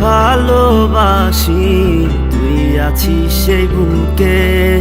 ভালোবাসি। তুই আছিস সেই বুকে।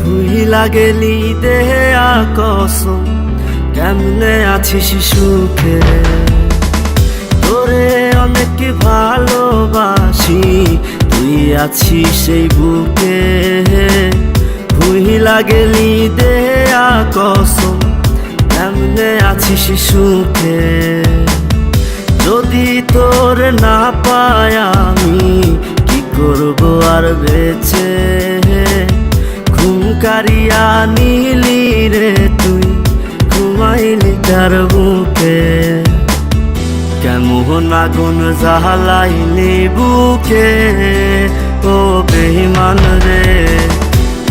ভুইলা গেলি দেহে আকসম কেমনে আছিস সুখে? তোরে অনেক ভালোবাসি। তুই আছিস সেই বুকে। ভুইলা গেলি দেহে আকসম কেমনে আছিস সুখে? তোর না পাই আমি, কি করব আর বেছে ঘুম কারিয়া নিলি রে তুই, ঘুমাইলি তার বুকে। কেমন আগুন জাহালাইলি বুকে? ও বেহিমান রে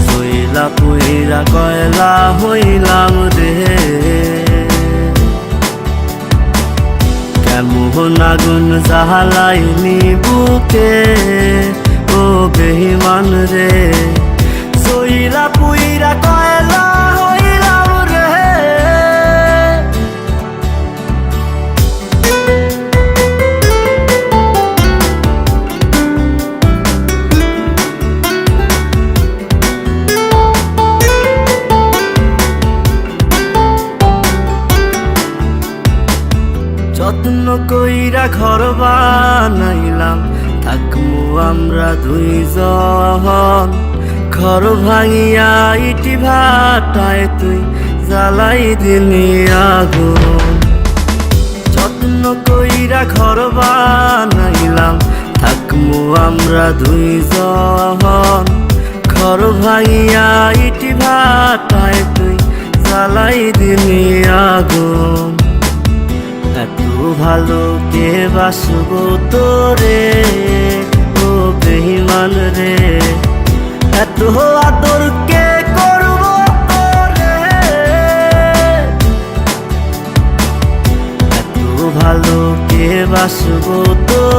শৈলা পুইরা কয়লা হইলাম রে। কেমন আগুন জাহালাইনি বুকে। ও বেহিমান রে সইরা পুইরা কইরা ঘর বানাইলাম, থাকমু আমরা দুইজন। ঘর ভাঙিয়া ইটি ভাটায় তুই জ্বালাই দিলি আগুন। যত্ন কইরা ঘর বানাইলাম, থাকমু আমরা দুইজন। ঘর ভাঙিয়া ইটি ভাটায় তুই জ্বালাই দিলি আগুন। এত ভালো কে বাসব তোরে, ও বেহিমান রে। এত আদর কে করব তোরে? এত ভালো কে বাসব তোরে।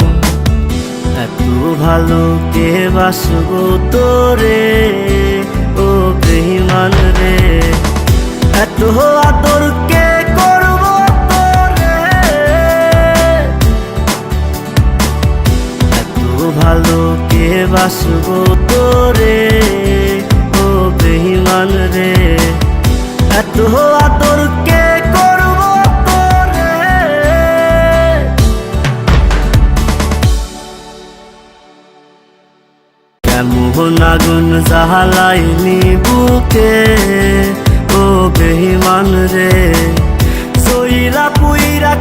ভালো কে বাসব তোরে, ও বেহিমান রে। এত আদর কে করব তোরে। এত ভালো কে বাসব তোরে, ও বেহিমান রে। এত আদর কে এমন আগুন জাহালাইনি বুকে ও বেহিমান রে। সইরা পুইরা